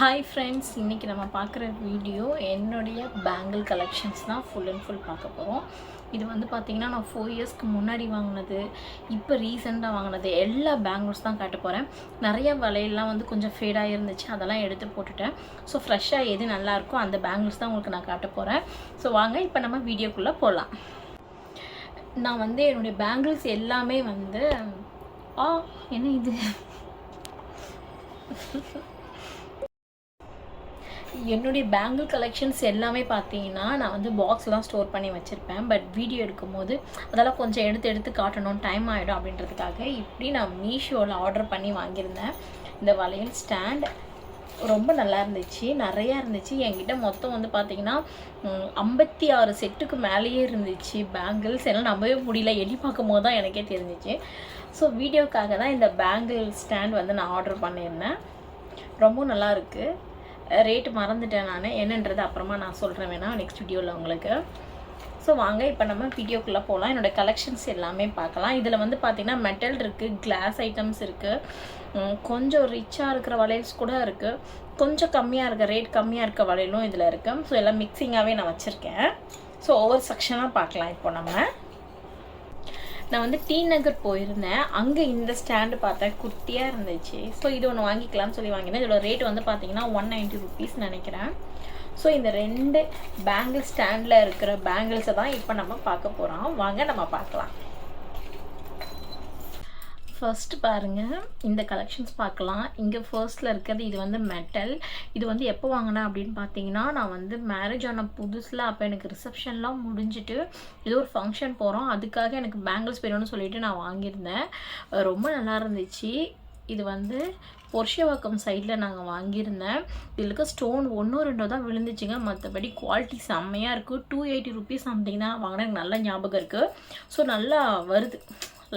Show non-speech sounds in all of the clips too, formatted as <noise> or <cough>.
Hi friends இன்றைக்கி நம்ம பார்க்குற வீடியோ என்னுடைய பேங்கிள் கலெக்ஷன்ஸ் தான் ஃபுல் அண்ட் ஃபுல் பார்க்க போகிறோம் இது வந்து பார்த்திங்கன்னா நான் ஃபோர் இயர்ஸ்க்கு முன்னாடி வாங்கினது இப்போ ரீசெண்டாக வாங்கினது எல்லா பேங்கிள்ஸ் தான் காட்ட போகிறேன் நிறைய வலையெல்லாம் வந்து கொஞ்சம் ஃபேடாக இருந்துச்சு அதெல்லாம் எடுத்து போட்டுட்டேன். ஸோ ஃப்ரெஷ்ஷாக எது நல்லாயிருக்கோ அந்த பேங்கிள்ஸ் தான் உங்களுக்கு நான் காட்ட போகிறேன் ஸோ வாங்க இப்போ நம்ம வீடியோக்குள்ளே போகலாம் நான் வந்து என்னுடைய பேங்கிள்ஸ் எல்லாமே வந்து ஆ என்ன இது? <laughs> என்னுடைய பேங்கிள் கலெக்ஷன்ஸ் எல்லாமே பார்த்தீங்கன்னா நான் வந்து பாக்ஸ்லாம் ஸ்டோர் பண்ணி வச்சுருப்பேன். பட் வீடியோ எடுக்கும்போது அதெல்லாம் கொஞ்சம் எடுத்து எடுத்து காட்டணும் டைம் ஆகிடும் அப்படின்றதுக்காக இப்படி நான் மீஷோவில் ஆர்டர் பண்ணி வாங்கியிருந்தேன். இந்த வளையல் ஸ்டாண்ட் ரொம்ப நல்லா இருந்துச்சு நிறையா இருந்துச்சு. என்கிட்ட மொத்தம் வந்து பார்த்தீங்கன்னா ஐம்பத்தி ஆறு செட்டுக்கு மேலேயே இருந்துச்சு. பேங்கிள்ஸ் எல்லாம் நம்பவே முடியல எண்ணி பார்க்கும் போது தான் எனக்கே தெரிஞ்சிச்சு. ஸோ வீடியோக்காக தான் இந்த பேங்கிள் ஸ்டாண்ட் வந்து நான் ஆர்டர் பண்ணியிருந்தேன். ரொம்ப நல்லா இருக்குது ரேட்டு மறந்துட்டேன் நான். என்னன்றது அப்புறமா நான் சொல்கிறேன் வேணா நெக்ஸ்ட் வீடியோவில் உங்களுக்கு. ஸோ வாங்க இப்போ நம்ம வீடியோக்குள்ளே போகலாம் என்னோடய கலெக்ஷன்ஸ் எல்லாமே பார்க்கலாம். இதில் வந்து பார்த்திங்கன்னா மெட்டல் இருக்குது கிளாஸ் ஐட்டம்ஸ் இருக்குது கொஞ்சம் ரிச்சாக இருக்கிற வளையல்ஸ் கூட இருக்குது கொஞ்சம் கம்மியாக இருக்க ரேட் கம்மியாக இருக்க வளையலும் இதில் இருக்குது ஸோ எல்லாம் மிக்சிங்காகவே நான் வச்சுருக்கேன். ஸோ ஒவ்வொரு செக்ஷனாக பார்க்கலாம். இப்போ நம்ம நான் வந்து டி நகர் போயிருந்தேன். அங்கே இந்த ஸ்டாண்டு பார்த்தேன் குட்டியாக இருந்துச்சு. ஸோ இது ஒன்று வாங்கிக்கலாம்னு சொல்லி வாங்கினேன் இதோட ரேட் வந்து பார்த்தீங்கன்னா ஒன் நைன்ட்டி ருபீஸ் நினைக்கிறேன். ஸோ இந்த ரெண்டு பேங்கிள் ஸ்டாண்டில் இருக்கிற பேங்கிள்ஸை தான் இப்போ நம்ம பார்க்க போகிறோம் வாங்க நம்ம பார்க்கலாம். ஃபர்ஸ்ட் பாருங்கள் இந்த கலெக்ஷன்ஸ் பார்க்கலாம். இங்கே ஃபர்ஸ்ட்டில் இருக்கிறது இது வந்து மெட்டல் இது வந்து எப்போ வாங்கினேன் அப்படின்னு பார்த்தீங்கன்னா நான் வந்து மேரேஜ் ஆன புதுசில் அப்போ எனக்கு ரிசப்ஷன்லாம் முடிஞ்சுட்டு ஏதோ ஒரு ஃபங்க்ஷன் போகிறோம் அதுக்காக எனக்கு பேங்கிள்ஸ் வேணும்னு சொல்லிட்டு நான் வாங்கியிருந்தேன். ரொம்ப நல்லா இருந்துச்சு. இது வந்து பொர்ஷவாக்கம் சைடில் நாங்கள் வாங்கியிருந்தேன். இதில் இருக்க ஸ்டோன் ஒன்றும் ரெண்டோ தான் விழுந்துச்சுங்க. மற்றபடி குவாலிட்டி செம்மையாக இருக்குது டூ எயிட்டி ருபீஸ் சம்திங் தான் வாங்கினா எனக்கு நல்ல ஞாபகம் இருக்குது ஸோ நல்லா வருது.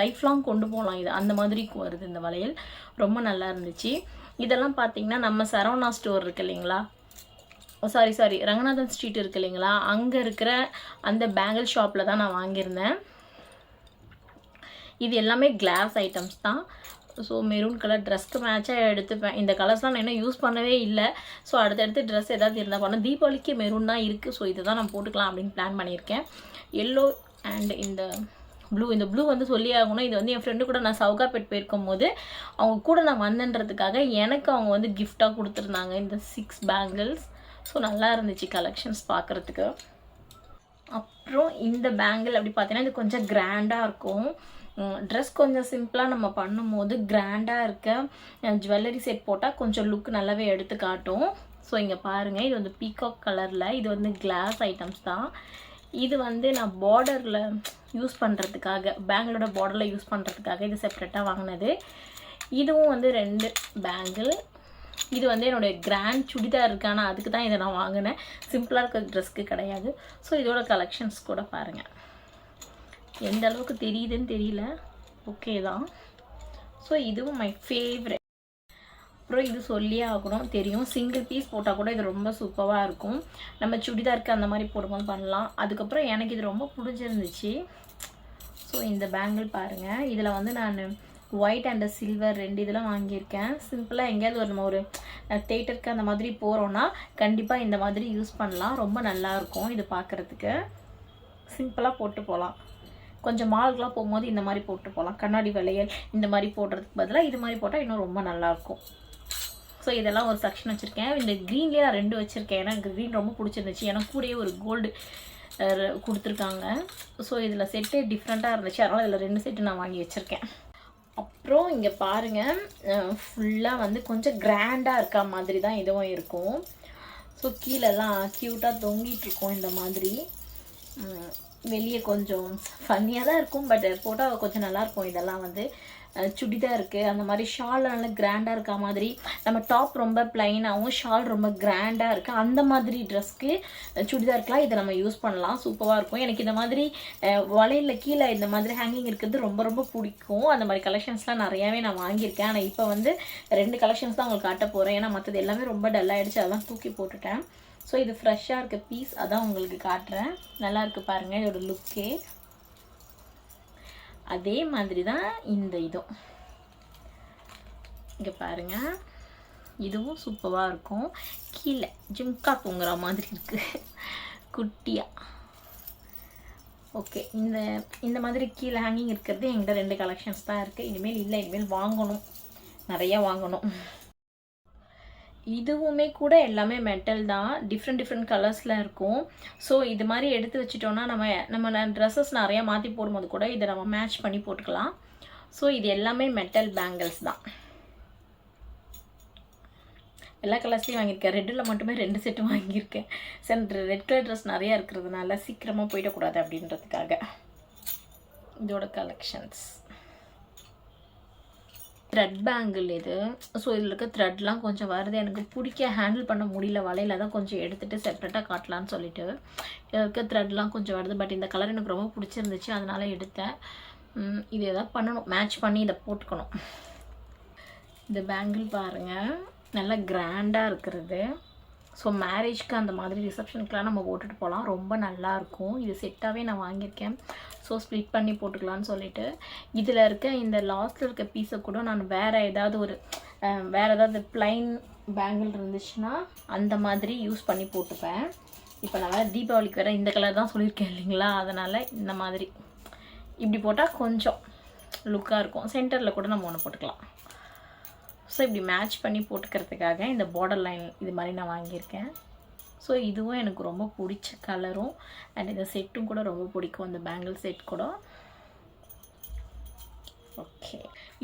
லைஃப் லாங் கொண்டு போகலாம் இது. அந்த மாதிரி வருது இந்த வளையல். ரொம்ப நல்லா இருந்துச்சு. இதெல்லாம் பார்த்தீங்கன்னா நம்ம சரவணா ஸ்டோர் இருக்கு இல்லைங்களா? சாரி சாரி ரங்கநாதன் ஸ்ட்ரீட் இருக்கு இல்லைங்களா? அங்கே இருக்கிற அந்த பேங்கிள் ஷாப்பில் தான் நான் வாங்கியிருந்தேன். இது எல்லாமே கிளாஸ் ஐட்டம்ஸ் தான். ஸோ மெரூன் கலர் ட்ரெஸ்க்கு மேட்சாக எடுத்துப்பேன். இந்த கலர்ஸ்லாம் நான் இன்னும் யூஸ் பண்ணவே இல்லை. ஸோ அடுத்தடுத்து ட்ரெஸ் ஏதாவது இருந்தால் பண்ண தீபாவளிக்கு மெரூன் தான் இருக்குது ஸோ இதை தான் நான் போட்டுக்கலாம் அப்படின்னு பிளான் பண்ணியிருக்கேன். எல்லோ அண்ட் இந்த ப்ளூ இந்த ப்ளூ வந்து சொல்லி ஆகணும். இது வந்து என் ஃப்ரெண்டு கூட நான் சவுகாப்பேட் போயிருக்கும் போது அவங்க கூட நான் வந்தேன்றதுக்காக எனக்கு அவங்க வந்து கிஃப்டாக கொடுத்துருந்தாங்க. இந்த சிக்ஸ் பேங்கிள்ஸ் ஸோ நல்லா இருந்துச்சு கலெக்ஷன்ஸ் பார்க்குறதுக்கு. அப்புறம் இந்த பேங்கிள் அப்படி பார்த்தீங்கன்னா இது கொஞ்சம் கிராண்டாக இருக்கும். ட்ரெஸ் கொஞ்சம் சிம்பிளாக நம்ம பண்ணும்போது கிராண்டாக இருக்க ஜுவல்லரி செட் போட்டால் கொஞ்சம் லுக் நல்லாவே எடுத்து காட்டும். ஸோ இங்கே பாருங்கள் இது வந்து பீகாக் கலரில் இது வந்து கிளாஸ் ஐட்டம்ஸ் தான். இது வந்து நான் பார்டரில் யூஸ் பண்ணுறதுக்காக பேங்கிளோட பார்டரில் யூஸ் பண்ணுறதுக்காக இது செப்ரேட்டாக வாங்கினது. இதுவும் வந்து ரெண்டு பேங்கிள் இது வந்து என்னுடைய கிராண்ட் சுடிதார் இருக்கு. ஆனால் அதுக்கு தான் இதை நான் வாங்கினேன். சிம்பிளாக இருக்க ட்ரெஸ்க்கு கிடையாது. ஸோ இதோட கலெக்ஷன்ஸ் கூட பாருங்கள் எந்த அளவுக்கு தெரியுதுன்னு தெரியல. ஓகே தான். ஸோ இதுவும் மை ஃபேவரெட் அப்புறம் இது சொல்லியே ஆகணும். தெரியும். சிங்கிள் பீஸ் போட்டால் கூட இது ரொம்ப சூப்பராக இருக்கும். நம்ம சுடிதாருக்கு அந்த மாதிரி போடும்போது பண்ணலாம். அதுக்கப்புறம் எனக்கு இது ரொம்ப பிடிச்சிருந்துச்சு. ஸோ இந்த பேங்கிள் பாருங்கள் இதில் வந்து நான் ஒயிட் அண்ட் சில்வர் ரெண்டு இதெல்லாம் வாங்கியிருக்கேன். சிம்பிளாக எங்கேயாவது ஒரு நம்ம ஒரு தேட்டருக்கு அந்த மாதிரி போகிறோன்னா கண்டிப்பாக இந்த மாதிரி யூஸ் பண்ணலாம். ரொம்ப நல்லாயிருக்கும் இது பார்க்குறதுக்கு சிம்பிளாக போட்டு போகலாம் கொஞ்சம் மால்கெலாம் போகும்போது இந்த மாதிரி போட்டு போகலாம் கண்ணாடி வளையல் இந்த மாதிரி போடுறதுக்கு பதிலாக இது மாதிரி போட்டால் இன்னும் ரொம்ப நல்லாயிருக்கும் ஸோ இதெல்லாம் ஒரு செக்ஷன் வச்சுருக்கேன். இந்த க்ரீன்லேயே நான் ரெண்டு வச்சுருக்கேன். ஏன்னா க்ரீன் ரொம்ப பிடிச்சிருந்துச்சு. ஏன்னா கூடயே ஒரு கோல்டு கொடுத்துருக்காங்க. ஸோ இதில் செட்டு டிஃப்ரெண்ட்டாக இருந்துச்சு. அதனால் இதில் ரெண்டு செட்டு நான் வாங்கி வச்சுருக்கேன். அப்புறம் இங்கே பாருங்கள் ஃபுல்லாக வந்து கொஞ்சம் கிராண்டாக இருக்க மாதிரி தான் இதுவும் இருக்கும். ஸோ கீழெல்லாம் க்யூட்டாக தொங்கிட்டுருக்கோம் இந்த மாதிரி. வெளியே கொஞ்சம் ஃபன்னியாக தான் இருக்கும். பட் போட்டால் கொஞ்சம் நல்லாயிருக்கும் இதெல்லாம் வந்து சுடிதார் இருக்குது அந்த மாதிரி ஷால் நல்லா கிராண்டாக இருக்க மாதிரி. நம்ம டாப் ரொம்ப ப்ளைனாகவும் ஷால் ரொம்ப கிராண்டாக இருக்குது அந்த மாதிரி ட்ரெஸ்க்கு சுடிதாருக்கெலாம் இதை நம்ம யூஸ் பண்ணலாம். சூப்பராக இருக்கும். எனக்கு இந்த மாதிரி வளையலில் கீழே இந்த மாதிரி ஹேங்கிங் இருக்கிறது ரொம்ப ரொம்ப பிடிக்கும். அந்த மாதிரி கலெக்ஷன்ஸ்லாம் நிறையாவே நான் வாங்கியிருக்கேன். ஆனால் இப்போ வந்து ரெண்டு கலெக்ஷன்ஸ் தான் உங்களுக்கு காட்ட போகிறேன் ஏன்னா மற்றது எல்லாமே ரொம்ப டல்லாகிடுச்சு அதெல்லாம் தூக்கி போட்டுட்டேன். ஸோ இது ஃப்ரெஷ்ஷாக இருக்க பீஸ் அதான் உங்களுக்கு காட்டுறேன். நல்லா இருக்குது பாருங்கள் இதோட லுக்கே அதே மாதிரி தான் இந்த இதுவும் இங்கே பாருங்கள் இதுவும் சூப்பராக இருக்கும். கீழே ஜிம்கா தூங்குற மாதிரி இருக்குது குட்டியாக ஓகே இந்த இந்த மாதிரி கீழே ஹேங்கிங் இருக்கிறது எங்கிட்ட ரெண்டு கலெக்ஷன்ஸ் தான் இருக்குது இனிமேல் இல்லை இனிமேல் வாங்கணும். நிறையா வாங்கணும். இதுவுமே கூட எல்லாமே மெட்டல் தான். டிஃப்ரெண்ட் டிஃப்ரெண்ட் கலர்ஸில் இருக்கும். ஸோ இது மாதிரி எடுத்து வச்சிட்டோன்னா நம்ம நம்ம ட்ரெஸ்ஸஸ் நிறையா மாற்றி போடும்போது கூட இதை நம்ம மேட்ச் பண்ணி போட்டுக்கலாம். ஸோ இது எல்லாமே மெட்டல் பேங்கிள்ஸ் தான். எல்லா கலர்ஸ்லையும் வாங்கியிருக்கேன். ரெட்டில் மட்டுமே ரெண்டு செட்டு வாங்கியிருக்கேன். சரி ரெட் கலர் ட்ரெஸ் நிறையா இருக்கிறதுனால சீக்கிரமாக போயிடக்கூடாது அப்படின்றதுக்காக. இதோட கலெக்ஷன்ஸ் த்ரெட் பேங்கிள் இது. ஸோ இதில் இருக்க த்ரெட்லாம் கொஞ்சம் வருது. எனக்கு பிடிக்க ஹேண்டில் பண்ண முடியல. வலையில் தான் கொஞ்சம் எடுத்துகிட்டு செப்பரேட்டாக காட்டலான்னு சொல்லிட்டு. இதில் இருக்க த்ரெட்லாம் கொஞ்சம் வருது. பட் இந்த கலர் எனக்கு ரொம்ப பிடிச்சிருந்துச்சு. அதனால் எடுத்தேன். இது எதாவது பண்ணணும். மேட்ச் பண்ணி இதை போட்டுக்கணும். இந்த பேங்கிள் பாருங்கள் நல்லா கிராண்டாக இருக்கிறது. ஸோ மேரேஜ்க்கு அந்த மாதிரி ரிசப்ஷனுக்குலாம் நம்ம போட்டுட்டு போகலாம். ரொம்ப நல்லாயிருக்கும். இது செட்டாகவே நான் வாங்கியிருக்கேன். ஸோ ஸ்ப்ளிட் பண்ணி போட்டுக்கலான்னு சொல்லிட்டு. இதில் இருக்க இந்த லாஸ்ட்டில் இருக்க பீஸை கூட நான் வேறு ஏதாவது ஒரு வேறு ஏதாவது பிளைன் பேங்கிள் இருந்துச்சுன்னா அந்த மாதிரி யூஸ் பண்ணி போட்டுப்பேன். இப்போ நான் வேறு தீபாவளிக்கு வேறு இந்த கலர் தான் சொல்லியிருக்கேன் இல்லைங்களா? அதனால் இந்த மாதிரி. இப்படி போட்டால் கொஞ்சம் லுக்காக இருக்கும். சென்டரில் கூட நம்ம ஒன்று போட்டுக்கலாம். ஸோ இப்படி மேட்ச் பண்ணி போட்டுக்கிறதுக்காக இந்த பார்டர் லைன் இது மாதிரி நான் வாங்கியிருக்கேன். ஸோ இதுவும் எனக்கு ரொம்ப பிடிச்ச கலரும் அண்ட் இந்த செட்டும் கூட ரொம்ப பிடிக்கும். அந்த பேங்கிள் செட் கூட. ஓகே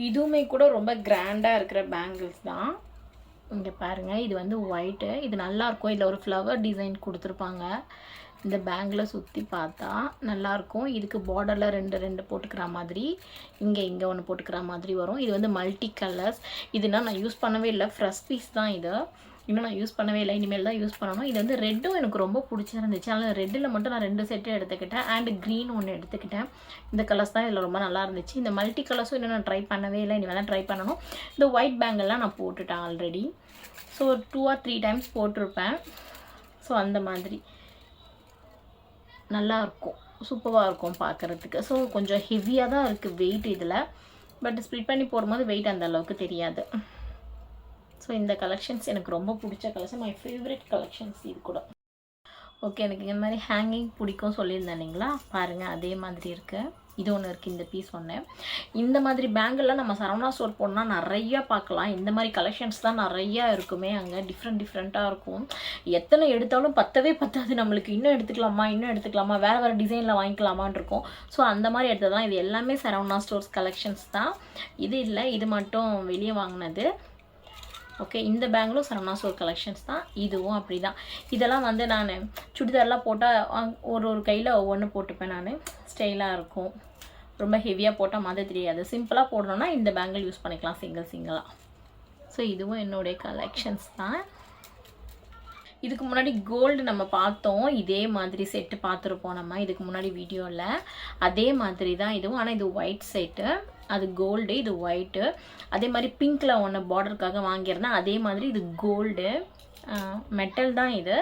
இதுவுமே கூட ரொம்ப கிராண்டாக இருக்கிற பேங்கிள்ஸ் தான். இங்கே பாருங்கள் இது வந்து ஒயிட்டு இது நல்லாயிருக்கும் இதில் ஒரு ஃப்ளவர் டிசைன் கொடுத்துருப்பாங்க. இந்த பேங்கில் சுற்றி பார்த்தா நல்லாயிருக்கும். இதுக்கு பார்டரில் ரெண்டு ரெண்டு போட்டுக்கிற மாதிரி இங்கே இங்கே ஒன்று போட்டுக்கிற மாதிரி வரும். இது வந்து மல்டி கலர்ஸ் இதுனால் நான் யூஸ் பண்ணவே இல்லை. ஃப்ரெஷ் பீஸ் தான் இது. இன்னும் நான் யூஸ் பண்ணவே இல்லை. இனிமேல் தான் யூஸ் பண்ணணும். இது வந்து ரெட்டும் எனக்கு ரொம்ப பிடிச்சிருந்துச்சு. அதனால் ரெட்டில் மட்டும் நான் ரெண்டு செட்டு எடுத்துக்கிட்டேன். அண்ட் க்ரீன் ஒன்று எடுத்துக்கிட்டேன். இந்த கலர்ஸ் தான் இதில் ரொம்ப நல்லா இருந்துச்சு. இந்த மல்டி கலர்ஸும் இன்னும் நான் ட்ரை பண்ணவே இல்லை. இனிமேல் தான் ட்ரை பண்ணணும். இந்த ஒயிட் பேங்கெல்லாம் நான் போட்டுட்டேன் already so two or three times போட்டிருப்பேன். ஸோ அந்த மாதிரி. நல்லா இருக்கும் சூப்பராக இருக்கும் பார்க்குறதுக்கு ஸோ கொஞ்சம் ஹெவியாக தான் இருக்குது வெயிட் இதில். பட் ஸ்ப்ளிட் பண்ணி போடும்போது வெயிட் அந்த அளவுக்கு தெரியாது. ஸோ இந்த கலெக்ஷன்ஸ் எனக்கு ரொம்ப பிடிச்ச கலெக்ஷன் மை ஃபேவரட் கலெக்ஷன்ஸ் இது கூட. ஓகே எனக்கு இந்த மாதிரி ஹேங்கிங் பிடிக்கும் சொல்லியிருந்தேன் இல்லைங்களா? பாருங்கள் அதே மாதிரி இருக்குது இது ஒன்று இருக்குது இந்த பீஸ் ஒன்று இந்த மாதிரி பேங்கில் நம்ம சரவணா ஸ்டோர் போனால் நிறையா பார்க்கலாம். இந்த மாதிரி கலெக்ஷன்ஸ் தான் நிறையா இருக்குமே அங்கே. டிஃப்ரெண்ட் டிஃப்ரெண்ட்டாக இருக்கும். எத்தனை எடுத்தாலும் பத்தவே பத்தாது நம்மளுக்கு. இன்னும் எடுத்துக்கலாமா இன்னும் எடுத்துக்கலாமா வேறு வேறு டிசைனில் வாங்கிக்கலாமான்னு இருக்கும். ஸோ அந்த மாதிரி எடுத்தது தான். இது எல்லாமே சரவணா ஸ்டோர்ஸ் கலெக்ஷன்ஸ் தான். இது இல்லை இது மட்டும் வெளியே வாங்கினது. ஓகே இந்த பேங்கிலும் சரவணா ஸ்டோர் கலெக்ஷன்ஸ் தான். இதுவும் அப்படி தான் இதெல்லாம் வந்து நான் சுடிதார்லாம் போட்டால் ஒரு ஒரு கையில் ஒவ்வொன்று போட்டுப்பேன் நான். ஸ்டைலாக இருக்கும். ரொம்ப ஹெவியாக போட்டால் மாதிரி தெரியாது. சிம்பிளாக போடணுன்னா இந்த பேங்கிள் யூஸ் பண்ணிக்கலாம் சிங்கிள் சிங்கிளாக ஸோ இதுவும் என்னுடைய கலெக்ஷன்ஸ் தான். இதுக்கு முன்னாடி கோல்டு நம்ம பார்த்தோம். இதே மாதிரி செட்டு பார்த்துருப்போம் நம்ம. இதுக்கு முன்னாடி வீடியோவில் அதே மாதிரி தான் இதுவும். ஆனால் இது ஒயிட் செட்டு அது கோல்டு இது ஒயிட்டு அதே மாதிரி பிங்க்கில் ஒன்று பார்டருக்காக வாங்கியிருந்தேன். அதே மாதிரி இது கோல்டு மெட்டல் தான் இது.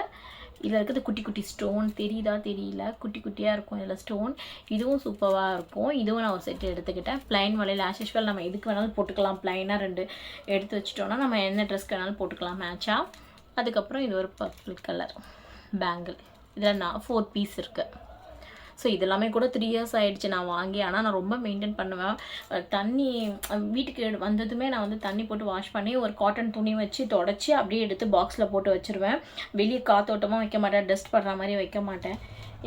இதில் இருக்கிறது குட்டி குட்டி ஸ்டோன் தெரியுதா? தெரியல. குட்டி குட்டியாக இருக்கும் இதில் ஸ்டோன் இதுவும் சூப்பராக இருக்கும். இதுவும் நான் ஒரு செட்டு எடுத்துக்கிட்டேன். ப்ளைன் வலையில் ஆஸ் யூஸ்வல் நம்ம எதுக்கு வேணாலும் போட்டுக்கலாம். ப்ளைனாக ரெண்டு எடுத்து வச்சிட்டோன்னா நம்ம என்ன ட்ரெஸ்க்கு வேணாலும் போட்டுக்கலாம். மேட்சாக அதுக்கப்புறம் இது ஒரு பர்பிள் கலர் பேங்கிள் இதில் நான் ஃபோர் பீஸ் இருக்குது ஸோ இதெல்லாமே கூட த்ரீ இயர்ஸ் ஆகிடுச்சு நான் வாங்கி. ஆனால் நான் ரொம்ப மெயின்டைன் பண்ணுவேன். தண்ணி வீட்டுக்கு வந்ததுமே நான் வந்து தண்ணி போட்டு வாஷ் பண்ணி ஒரு காட்டன் துணி வச்சு தொடச்சி அப்படியே எடுத்து பாக்ஸில் போட்டு வச்சுருவேன். வெளியே காத்தோட்டமாக வைக்க மாட்டேன். டஸ்ட் படுற மாதிரி வைக்க மாட்டேன்.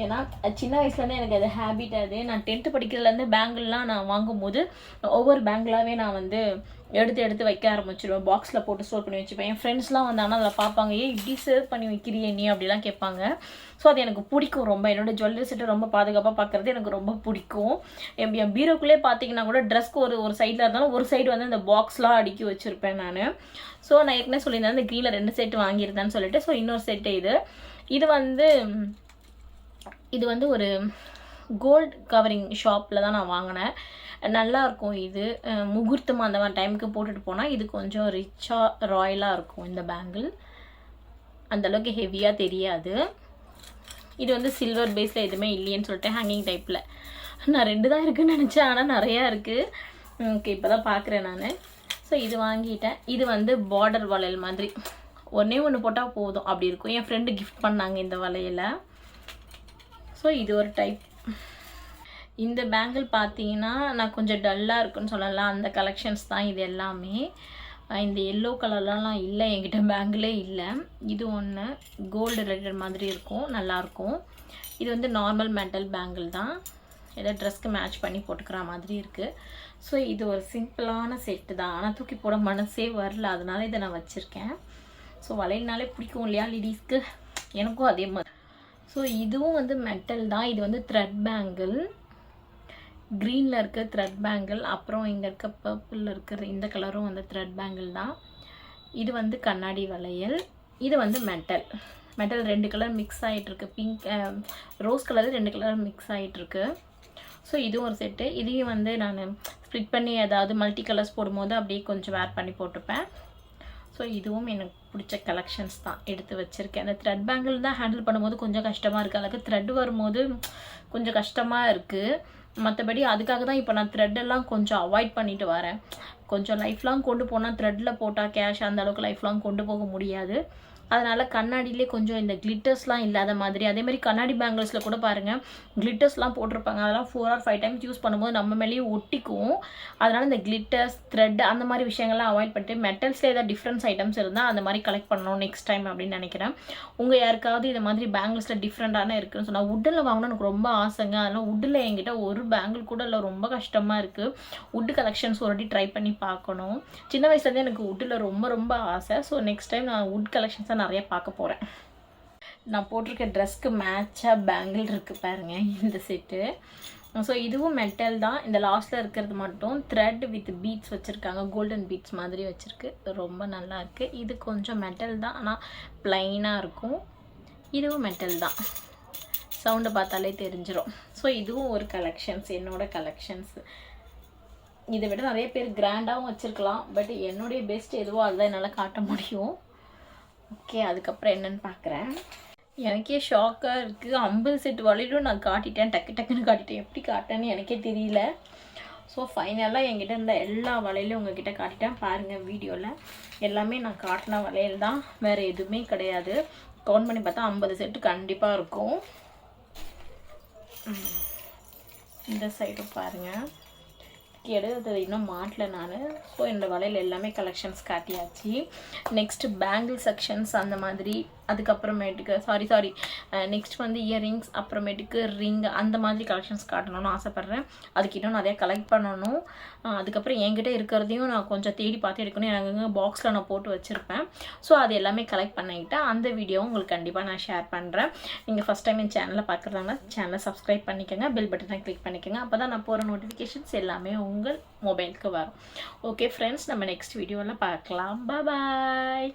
ஏன்னா சின்ன வயசுலேருந்தே எனக்கு அது ஹேபிட் அது. நான் டென்த்து படிக்கிறதுலேருந்து பேங்கிள்லாம் நான் வாங்கும்போது ஒவ்வொரு பேங்கிளாகவே நான் வந்து எடுத்து எடுத்து வைக்க ஆரம்பிச்சிடுவேன் பாக்ஸில் போட்டு ஸ்டோர் பண்ணி வச்சுப்பேன். என் ஃப்ரெண்ட்ஸ்லாம் வந்தாங்கன்னா அதில் பார்ப்பாங்க ஏன் இப்படி சேவ் பண்ணி வைக்கிறியே நீ? அப்படிலாம் கேட்பாங்க. ஸோ அது எனக்கு பிடிக்கும் ரொம்ப. என்னோடய ஜுவல்லரி செட்டை ரொம்ப பாதுகாப்பாக பார்க்குறது எனக்கு ரொம்ப பிடிக்கும். என் என் பீரோக்குள்ளே பார்த்தீங்கன்னா கூட ட்ரெஸ்க்கு ஒரு ஒரு சைடில் இருந்தாலும் ஒரு சைடு வந்து இந்த பாக்ஸ்லாம் அடுக்கி வச்சுருப்பேன் நான். ஸோ நான் ஏற்கனவே சொல்லியிருந்தேன் இந்த க்ரீனில் ரெண்டு செட்டு வாங்கியிருந்தேன்னு சொல்லிட்டு. ஸோ இன்னொரு செட்டு இது. இது வந்து இது வந்து ஒரு கோல்ட் கவரிங் ஷாப்பில் தான் நான் வாங்கினேன். நல்லாயிருக்கும் இது. முகூர்த்தமாக அந்த மாதிரி டைமுக்கு போட்டுட்டு போனால் இது கொஞ்சம் ரிச்சாக ராயலாக இருக்கும் இந்த பேங்கிள் அந்தளவுக்கு ஹெவியாக தெரியாது. இது வந்து சில்வர் பேஸில் எதுவுமே இல்லையேன்னு சொல்லிட்டு ஹேங்கிங் டைப்பில் நான் ரெண்டு தான் இருக்குன்னு நினச்சேன் ஆனால் நிறையா இருக்குது ஓகே இப்போ தான் பார்க்குறேன் நான். ஸோ இது வாங்கிட்டேன். இது வந்து பார்டர் வளையல் மாதிரி. ஒன்றே ஒன்று போட்டால் போதும். அப்படி இருக்கும். என் ஃப்ரெண்டு கிஃப்ட் பண்ணாங்க இந்த வளையலை. ஸோ இது ஒரு டைப் இந்த பேங்கிள் பார்த்தீங்கன்னா நான் கொஞ்சம் டல்லாக இருக்குன்னு சொல்லலாம். அந்த கலெக்ஷன்ஸ் தான் இது எல்லாமே. இந்த எல்லோ கலர்லாம் இல்லை. என்கிட்ட பேங்கிளே இல்லை. இது ஒன்று கோல்டு ரிலேட்டட் மாதிரி இருக்கும். நல்லாயிருக்கும் இது வந்து நார்மல் மெட்டல் பேங்கிள் தான். ஏதோ ட்ரெஸ்க்கு மேட்ச் பண்ணி போட்டுக்கிற மாதிரி இருக்குது ஸோ இது ஒரு சிம்பிளான செட்டு தான். ஆனால் தூக்கி போட மனசே வரல. அதனால இதை நான் வச்சுருக்கேன். ஸோ வளையல்னாலே பிடிக்கும் இல்லையா லேடிஸ்க்கு எனக்கும் அதே மாதிரி. ஸோ இதுவும் வந்து மெட்டல் தான். இது வந்து த்ரெட் பேங்கிள் க்ரீனில் இருக்க த்ரெட் பேங்கிள் அப்புறம் இங்கே இருக்க பர்பிளில் இருக்கிற இந்த கலரும் வந்து த்ரெட் பேங்கிள் தான். இது வந்து கண்ணாடி வளையல். இது வந்து மெட்டல் மெட்டல் ரெண்டு கலர் மிக்ஸ் ஆகிட்டுருக்கு பிங்க் ரோஸ் கலர் ரெண்டு கலர் மிக்ஸ் ஆகிட்டுருக்கு ஸோ இதுவும் ஒரு செட்டு இதையும் வந்து நான் ஸ்ப்ளிட் பண்ணி ஏதாவது மல்டி கலர்ஸ் போடும்போது அப்படியே கொஞ்சம் வேர் பண்ணி போட்டுப்பேன். ஸோ இதுவும் எனக்கு பிடிச்ச கலெக்ஷன்ஸ் தான். எடுத்து வச்சுருக்கேன். அந்த த்ரெட் பேங்கிள் தான் ஹேண்டில் பண்ணும்போது கொஞ்சம் கஷ்டமாக இருக்குது அதுக்கு த்ரெட் வரும்போது கொஞ்சம் கஷ்டமாக இருக்குது மற்றபடி அதுக்காக தான் இப்போ நான் த்ரெட்டெல்லாம் எல்லாம் கொஞ்சம் அவாய்ட் பண்ணிட்டு வரேன். கொஞ்சம் லைஃப் லாங் கொண்டு போனால் த்ரெட்டில் போட்டால் கேஷ் அந்த அளவுக்கு லைஃப் லாங் கொண்டு போக முடியாது. அதனால் கண்ணாடியிலே கொஞ்சம் இந்த கிளிட்டர்ஸ்லாம் இல்லாத மாதிரி அதே மாதிரி கண்ணாடி பேங்கிள்ஸில் கூட பாருங்கள் கிளிட்டர்ஸ்லாம் போட்டிருப்பாங்க. அதெல்லாம் four or five times use பண்ணும்போது நம்ம மேலேயே ஒட்டிக்கும். அதனால் இந்த கிளிட்டர்ஸ் த்ரெட் அந்த மாதிரி விஷயங்கள்லாம் அவாய்ட் பண்ணிட்டு மெட்டல்ஸில் ஏதாவது டிஃப்ரென்ஸ் ஐட்டம்ஸ் இருந்தால் அந்த மாதிரி கலெக்ட் பண்ணணும் நெக்ஸ்ட் டைம் அப்படின்னு நினைக்கிறேன். உங்கள் யாருக்காவது இந்த மாதிரி பேங்கிள்ஸில் டிஃப்ரெண்ட்டான இருக்குன்னு சொன்னால் உட்டில் வாங்கணும்னு எனக்கு ரொம்ப ஆசைங்க. அதனால் உட்டில் என்கிட்ட ஒரு பேங்கிள் கூட இல்லை ரொம்ப கஷ்டமாக இருக்குது வுட்டு கலெக்ஷன்ஸ் ஒரு ட்ரை பண்ணி பார்க்கணும். சின்ன வயசுலேருந்தே எனக்கு உட்டில் ரொம்ப ரொம்ப ஆசை. ஸோ நெக்ஸ்ட் டைம் நான் உட் கலெக்ஷன்ஸை நிறைய பார்க்க போகிறேன் நான் போட்டிருக்க ட்ரெஸ்க்கு மேட்சாக பேங்கிள் இருக்குது பாருங்க இந்த செட்டு ஸோ இதுவும் மெட்டல் தான். இந்த லாஸ்ட்டில் இருக்கிறது மட்டும் த்ரெட் வித் பீட்ஸ் வச்சுருக்காங்க கோல்டன் பீட்ஸ் மாதிரி வச்சுருக்கு. ரொம்ப நல்லா இருக்குது இது கொஞ்சம் மெட்டல் தான் ஆனால் ப்ளைனாக இருக்கும். இதுவும் மெட்டல் தான். சவுண்டை பார்த்தாலே தெரிஞ்சிடும் ஸோ இதுவும் ஒரு கலெக்ஷன்ஸ் என்னோட கலெக்ஷன்ஸ் இதை விட நிறைய பேர் கிராண்டாகவும் வச்சுருக்கலாம் பட் என்னுடைய பெஸ்ட் எதுவோ அதுதான் என்னால் காட்ட முடியும். ஓகே அதுக்கப்புறம் என்னன்னு பார்க்குறேன். எனக்கே ஷாக்காக இருக்குது ஐம்பது செட் வளையலும் நான் காட்டிட்டேன். டக்கு டக்குன்னு காட்டிட்டேன். எப்படி காட்டேன்னு எனக்கே தெரியல. ஸோ ஃபைனலாக என்கிட்ட இருந்த எல்லா வளையலும் உங்ககிட்ட காட்டிட்டேன். பாருங்கள் வீடியோவில் எல்லாமே நான் காட்டின வளையல் தான். வேறு எதுவுமே கிடையாது. கவுண்ட் பண்ணி பார்த்தா ஐம்பது செட்டு கண்டிப்பாக இருக்கும். இந்த சைடு பாருங்கள் எடுத்தது இன்னும் மாட்டல நான். ஸோ இந்த வலையில் எல்லாமே கலெக்ஷன்ஸ் காட்டியாச்சு. நெக்ஸ்ட்டு பேங்கிள் செக்ஷன்ஸ் அந்த மாதிரி அதுக்கப்புறமேட்டுக்கு சாரி சாரி நெக்ஸ்ட் வந்து இயரிங்ஸ் அப்புறமேட்டுக்கு ரிங் அந்த மாதிரி கலெக்ஷன்ஸ் காட்டணும்னு ஆசைப்பட்றேன். அதுக்கு இன்னும் நிறைய கலெக்ட் பண்ணணும். அதுக்கப்புறம் என்கிட்ட இருக்கிறதையும் நான் கொஞ்சம் தேடி பார்த்து எடுக்கணும். எனக்கு பாக்ஸில் நான் போட்டு வச்சுருப்பேன். ஸோ அது எல்லாமே கலெக்ட் பண்ணிக்கிட்டு அந்த வீடியோவும் உங்களுக்கு கண்டிப்பாக நான் ஷேர் பண்ணுறேன் நீங்கள் ஃபஸ்ட் டைம் என் சேனலை பார்க்குறதாங்க சேனலை சப்ஸ்கிரைப் பண்ணிக்கோங்க. பெல் பட்டனை கிளிக் பண்ணிக்கோங்க. அப்போ தான் நான் போகிற நோட்டிஃபிகேஷன்ஸ் எல்லாமே உங்கள் மொபைலுக்கு வரும். ஓகே ஃப்ரெண்ட்ஸ் நம்ம நெக்ஸ்ட் வீடியோவில் பார்க்கலாம். பாய்